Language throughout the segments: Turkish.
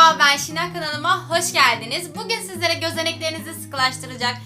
Merhaba ben Şina kanalıma hoş geldiniz. Bugün sizlere gözeneklerinizi sıkılaştıracak,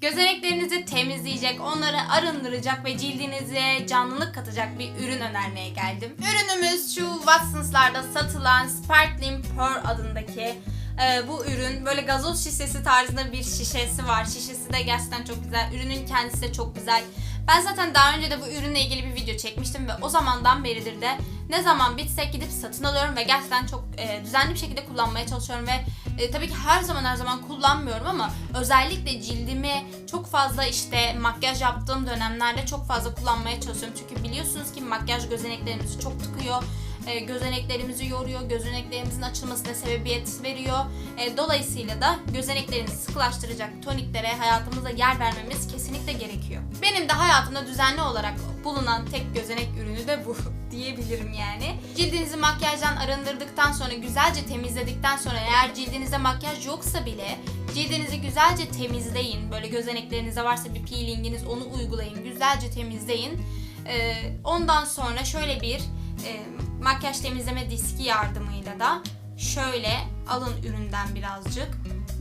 gözeneklerinizi temizleyecek, onları arındıracak ve cildinize canlılık katacak bir ürün önermeye geldim. Ürünümüz şu Watsons'larda satılan Sparkling Pearl adındaki e, bu ürün böyle gazoz şişesi tarzında bir şişesi var. Şişesi de gerçekten çok güzel. Ürünün kendisi de çok güzel. Ben zaten daha önce de bu ürünle ilgili bir video çekmiştim ve o zamandan beridir de ne zaman bitsek gidip satın alıyorum ve gerçekten çok e, düzenli bir şekilde kullanmaya çalışıyorum ve e, tabii ki her zaman her zaman kullanmıyorum ama özellikle cildimi çok fazla işte makyaj yaptığım dönemlerde çok fazla kullanmaya çalışıyorum. Çünkü biliyorsunuz ki makyaj gözeneklerimizi çok tıkıyor. E, gözeneklerimizi yoruyor, gözeneklerimizin açılmasına sebebiyet veriyor. E, dolayısıyla da gözeneklerimizi sıkılaştıracak toniklere hayatımızda yer vermemiz kesinlikle gerekiyor. Benim de hayatımda düzenli olarak bulunan tek gözenek ürünü de bu diyebilirim yani. Cildinizi makyajdan arındırdıktan sonra güzelce temizledikten sonra eğer cildinizde makyaj yoksa bile cildinizi güzelce temizleyin. Böyle gözeneklerinize varsa bir peelinginiz onu uygulayın. Güzelce temizleyin. E, ondan sonra şöyle bir e, makyaj temizleme diski yardımıyla da şöyle alın üründen birazcık.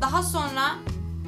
Daha sonra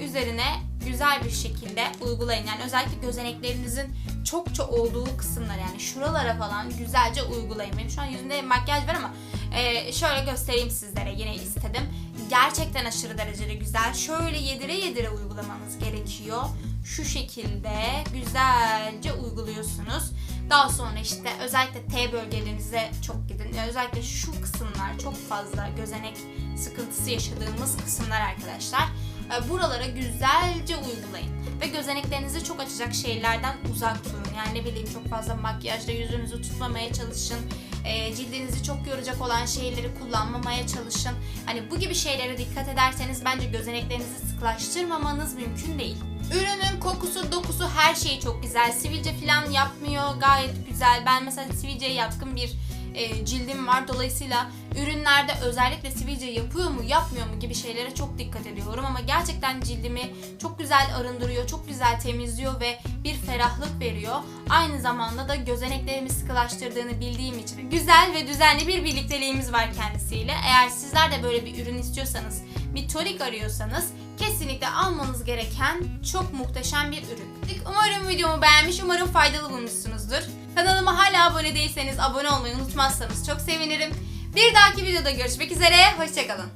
üzerine güzel bir şekilde uygulayın. Yani özellikle gözeneklerinizin çokça olduğu kısımlar yani şuralara falan güzelce uygulayın. Benim şu an yüzümde makyaj var ama e, şöyle göstereyim sizlere yine istedim. Gerçekten aşırı derecede güzel. Şöyle yedire yedire uygulamanız gerekiyor. Şu şekilde güzelce uyguluyorsunuz. Daha sonra işte özellikle T bölgelerinize çok gidin. Özellikle şu kısımlar çok fazla gözenek sıkıntısı yaşadığımız kısımlar arkadaşlar. E, Buralara güzelce uygulayın. Ve gözeneklerinizi çok açacak şeylerden uzak durun. Yani ne bileyim çok fazla makyajla yüzünüzü tutmamaya çalışın. E, cildinizi çok yoracak olan şeyleri kullanmamaya çalışın. Hani bu gibi şeylere dikkat ederseniz bence gözeneklerinizi sıklaştırmamanız mümkün değil. Ürünün kokusu, dokusu her şeyi çok güzel. Sivilce falan yapmıyor. Gayet güzel. Ben mesela sivilceye yatkın bir e, cildim var. Dolayısıyla ürünlerde özellikle sivilce yapıyor mu, yapmıyor mu gibi şeylere çok dikkat ediyorum. Ama gerçekten cildimi çok güzel arındırıyor, çok güzel temizliyor ve bir ferahlık veriyor. Aynı zamanda da gözeneklerimi sıkılaştırdığını bildiğim için güzel ve düzenli bir birlikteliğimiz var kendisiyle. Eğer sizler de böyle bir ürün istiyorsanız, bir tonik arıyorsanız kesinlikle almanız gereken çok muhteşem bir ürün. Umarım videomu beğenmiş, umarım faydalı bulmuşsunuzdur. Kanalıma hala abone değilseniz abone olmayı unutmazsanız çok sevinirim. Bir dahaki videoda görüşmek üzere, hoşçakalın.